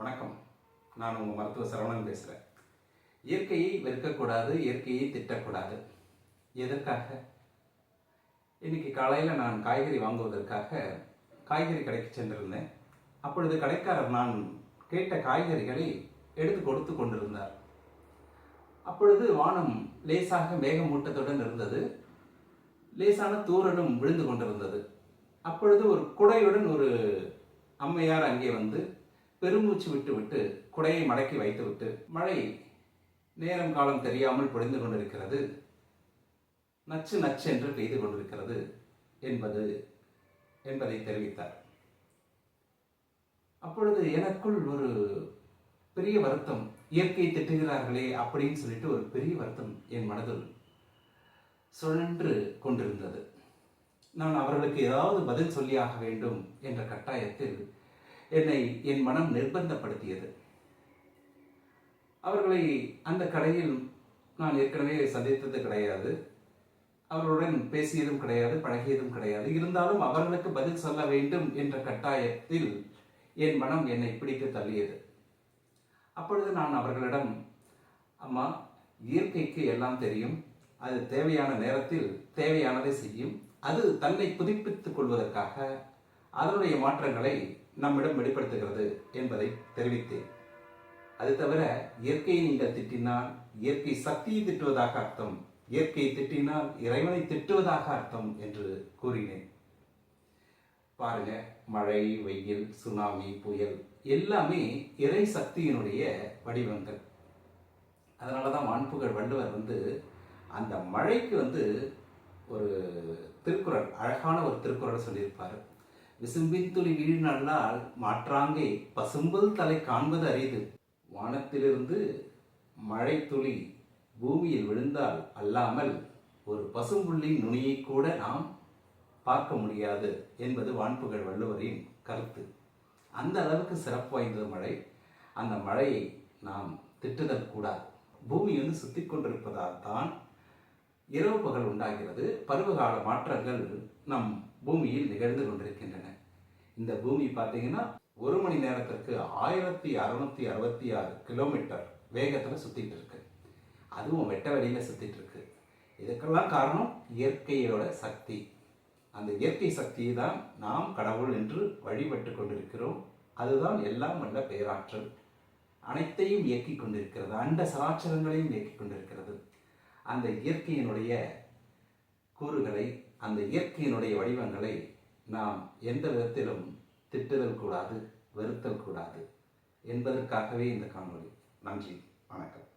வணக்கம். நான் உங்கள் மருத்துவ சரவணன் பேசுகிறேன் இயற்கையை வெறுக்கக்கூடாது இயற்கையை திட்டக்கூடாது. எதற்காக? இன்னைக்கு காலையில் நான் காய்கறி வாங்குவதற்காக காய்கறி கடைக்கு சென்றிருந்தேன். அப்பொழுது கடைக்காரர் நான் கேட்ட காய்கறிகளை எடுத்து கொடுத்து கொண்டிருந்தார். அப்பொழுது வானம் லேசாக மேகமூட்டத்துடன் இருந்தது. லேசான தூறலும் விழுந்து கொண்டிருந்தது. அப்பொழுது ஒரு குடையுடன் ஒரு அம்மையார் அங்கே வந்து பெருமூச்சு விட்டு விட்டு குடையை மடக்கி வைத்துவிட்டு மழை நேரம் காலம் தெரியாமல் பொழிந்து கொண்டிருக்கிறது. நச்சு நச்சு என்று பெய்து கொண்டிருக்கிறது என்பது என்பதை தெரிவித்தார். அப்பொழுது எனக்குள் ஒரு பெரிய வருத்தம் இயற்கை திட்டுகிறார்களே அப்படின்னு சொல்லிட்டு ஒரு பெரிய வருத்தம் என் மனதில் சுழன்று கொண்டிருந்தது. நான் அவர்களுக்கு ஏதாவது பதில் சொல்லியாக வேண்டும் என்ற கட்டாயத்தில் என்னை என் மனம் நிர்பந்தப்படுத்தியது. அவர்களை அந்த கடையில் நான் ஏற்கனவே சந்தித்தது கிடையாது. அவர்களுடன் பேசியதும் கிடையாது பழகியதும் கிடையாது. இருந்தாலும் அவர்களுக்கு பதில் சொல்ல வேண்டும் என்ற கட்டாயத்தில் என் மனம் என்னை பிடித்து தள்ளியது. அப்பொழுது நான் அவர்களிடம் அம்மா இயற்கைக்கு எல்லாம் தெரியும். அது தேவையான நேரத்தில் தேவையானதை செய்யும். அது தன்னை புதுப்பித்துக் கொள்வதற்காக அதனுடைய மாற்றங்களை நம்மிடம் வெளிப்படுத்துகிறது என்பதை தெரிவித்தேன். அது தவிர இயற்கையை நீங்கள் திட்டினால் இயற்கை சக்தியை திட்டுவதாக அர்த்தம் இயற்கையை திட்டினால் இறைவனை திட்டுவதாக அர்த்தம் என்று கூறினேன். பாருங்க மழை வெயில் சுனாமி புயல் எல்லாமே இறை சக்தியினுடைய வடிவங்கள். அதனால தான் வான்புகழ் வள்ளுவர் வந்து அந்த மழைக்கு வந்து ஒரு திருக்குறள் அழகான ஒரு திருக்குறள் சொல்லியிருப்பார். விசும்பின் துளி வீழ்நல்லால் மாற்றாங்கே பசும்புல் தலை காண்பது அரிது. வானத்திலிருந்து மழை துளி பூமியில் விழுந்தால் அல்லாமல் ஒரு பசும்புள்ளின் நுனியை கூட நாம் பார்க்க முடியாது என்பது வான்புகழ் வள்ளுவரின் கருத்து. அந்த அளவுக்கு சிறப்பு வாய்ந்தது மழை. அந்த மழையை நாம் திட்டுதல் கூடாது. பூமி வந்து சுத்தி கொண்டிருப்பதால் தான் இரவு பகல் உண்டாகிறது பருவகால மாற்றங்கள் நம் பூமியில் நிகழ்ந்து கொண்டிருக்கின்றன. இந்த பூமி பார்த்தீங்கன்னா ஒரு மணி நேரத்திற்கு ஆயிரத்தி அறுநூத்தி அறுபத்தி ஆறு கிலோமீட்டர் வேகத்தில் சுத்திட்டு இருக்கு. அதுவும் வெட்ட வெளியில சுத்திட்டு இருக்கு. இதுக்கெல்லாம் காரணம் இயற்கையோட சக்தி. அந்த இயற்கை சக்தியை தான் நாம் கடவுள் என்று வழிபட்டு கொண்டிருக்கிறோம். அதுதான் எல்லாம் வல்ல பேராற்றல். அனைத்தையும் இயக்கி கொண்டிருக்கிறது அண்ட சராச்சரங்களையும் இயக்கி கொண்டிருக்கிறது. அந்த இயற்கையினுடைய கூறுகளை அந்த இயற்கையினுடைய வடிவங்களை நாம் எந்த விதத்திலும் திட்டுதல் கூடாது வெறுத்தல் கூடாது என்பதற்காகவே இந்த காணொளி. நன்றி வணக்கம்.